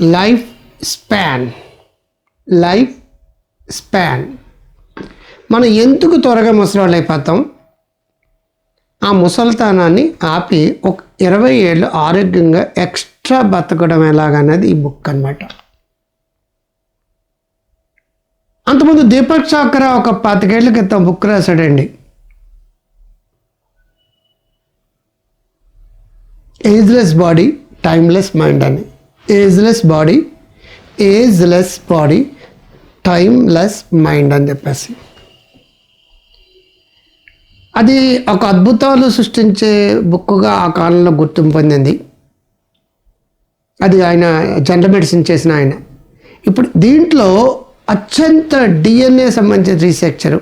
Life span. Life span. మనం ఎందుకు త్వరగా ముసలివాళ్ళు అయిపోతాం? ఆ ముసలితనాన్ని ఆపి ఒక ఇరవై ఏళ్ళు ఆరోగ్యంగా ఎక్స్ట్రా బతకడం ఎలాగనేది ఈ బుక్ అనమాట అంతకుముందు దీపక్ చాక్రా ఒక పాతికేళ్ళ క్రితం బుక్ రాశాడండి. ఏజ్లెస్ బాడీ టైమ్లెస్ మైండ్ అని. Ageless body ageless body timeless mind అని చెప్పేసి. అది ఒక అద్భుతాలు సృష్టించే బుక్గా ఆ కాలంలో గుర్తింపు పొందింది. అది ఆయన జనరల్ మెడిసిన్ చేసిన ఆయన. ఇప్పుడు దీంట్లో అత్యంత డిఎన్ఏ సంబంధించిన రీసెర్చరు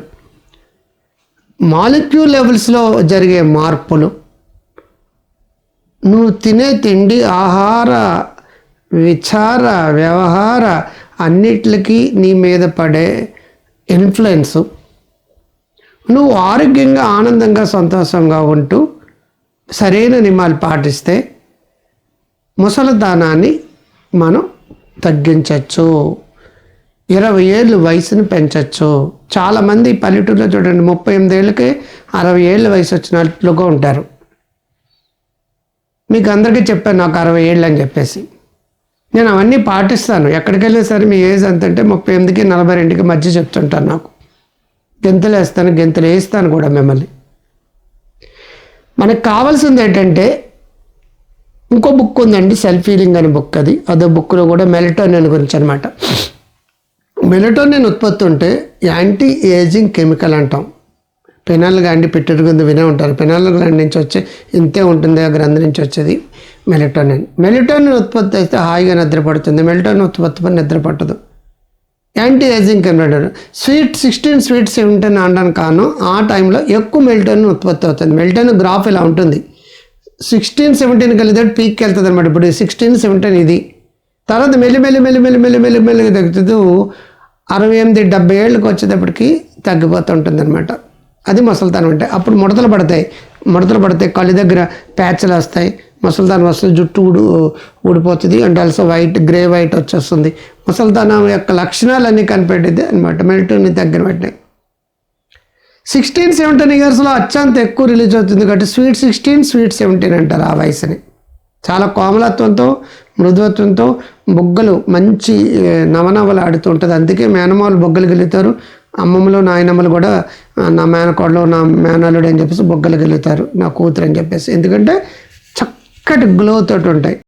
మాలిక్యూల్ లెవెల్స్లో జరిగే మార్పులు నువ్వు తినే తిండి ఆహార విచార వ్యవహార అన్నిట్లకి నీ మీద పడే ఇన్ఫ్లుయెన్సు. నువ్వు ఆరోగ్యంగా ఆనందంగా సంతోషంగా ఉంటూ సరైన నియమాలు పాటిస్తే ముసలితనాన్ని మనం తగ్గించవచ్చు ఇరవై ఏళ్ళు వయసుని పెంచవచ్చు చాలామంది పల్లెటూరులో చూడండి ముప్పై ఎనిమిది ఏళ్ళకే అరవై ఏళ్ళ వయసు వచ్చినట్లుగా ఉంటారు. మీకు అందరికీ చెప్పాను నాకు అరవై ఏళ్ళు అని చెప్పేసి. నేను అవన్నీ పాటిస్తాను. ఎక్కడికి వెళ్ళినా సరే మీ ఏజ్ ఎంత అంటే ముప్పై ఎనిమిదికి నలభై రెండుకి మధ్య చెప్తుంటాను నాకు. గెంతులు వేస్తాను గెంతులు వేస్తాను కూడా మిమ్మల్ని. మనకు కావాల్సింది ఏంటంటే ఇంకో బుక్ ఉందండి సెల్ఫ్ ఫీలింగ్ అనే బుక్ అది. అదో బుక్లో కూడా మెలటోనిన్ గురించి అనమాట మెలటోనిన్ ఉత్పత్తి ఉంటే యాంటీ ఏజింగ్ కెమికల్ అంటాం. పెనాల్ గ్లాండ్ పిట్టడి కింద వినే ఉంటారు. పెనాల్ గ్లాండ్ నుంచి వచ్చే ఇంతే ఉంటుంది ఆ గ్రంథి నుంచి వచ్చేది మెలిటోనిన్. మెలిటోనిన్ ఉత్పత్తి అయితే హాయిగా నిద్రపడుతుంది మెలిటోనిన్ ఉత్పత్తి పని నిద్రపట్టదు anti ageing chemical sweet sixteen sweet seventeen అనడానికి కాను ఆ టైంలో ఎక్కువ మెల్టన్ ఉత్పత్తి అవుతుంది. మెల్టోన్ గ్రాఫ్ ఇలా ఉంటుంది. సిక్స్టీన్ సెవెంటీన్ కలిగితే పీక్కి వెళ్తుంది అనమాట ఇప్పుడు సిక్స్టీన్ సెవెంటీన్ ఇది. తర్వాత మెల్లి మెల్లి మెల్లి మెల్లి మెల్లి మెల్లి మెల్లిగా తగ్గుతుంది. అరవై ఎనిమిది డెబ్బై ఏళ్ళకి వచ్చేటప్పటికి తగ్గిపోతూ ఉంటుంది అనమాట అది ముసలితనం అంటే అప్పుడు ముడతలు పడతాయి. ముడతలు పడితే కళ్ళు దగ్గర ప్యాచ్లు వస్తాయి. ముసలితనం వస్తుంది జుట్టు ఊడు ఊడిపోతుంది. And also white grey white వచ్చేస్తుంది. ముసలితనం యొక్క లక్షణాలన్నీ కనిపెట్టింది అనమాట మెల్టోని దగ్గర పెట్టాయి సిక్స్టీన్ సెవెంటీన్ ఇయర్స్లో అత్యంత ఎక్కువ రిలీజ్ అవుతుంది కాబట్టి స్వీట్ సిక్స్టీన్ స్వీట్ సెవెంటీన్ అంటారు ఆ వయసుని. చాలా కోమలత్వంతో మృదువత్వంతో బొగ్గలు మంచి నవనవలు ఆడుతూ ఉంటుంది. అందుకే మేనమాలు బొగ్గలు గెలుతారు అమ్మమ్మలు నాయనమ్మలు కూడా నా మేనకోడలు నా మేనల్లుడు అని చెప్పేసి బొగ్గలు గెలుతారు నా కూతురు అని చెప్పేసి. ఎందుకంటే చక్కటి గ్లో తోటి ఉంటాయి.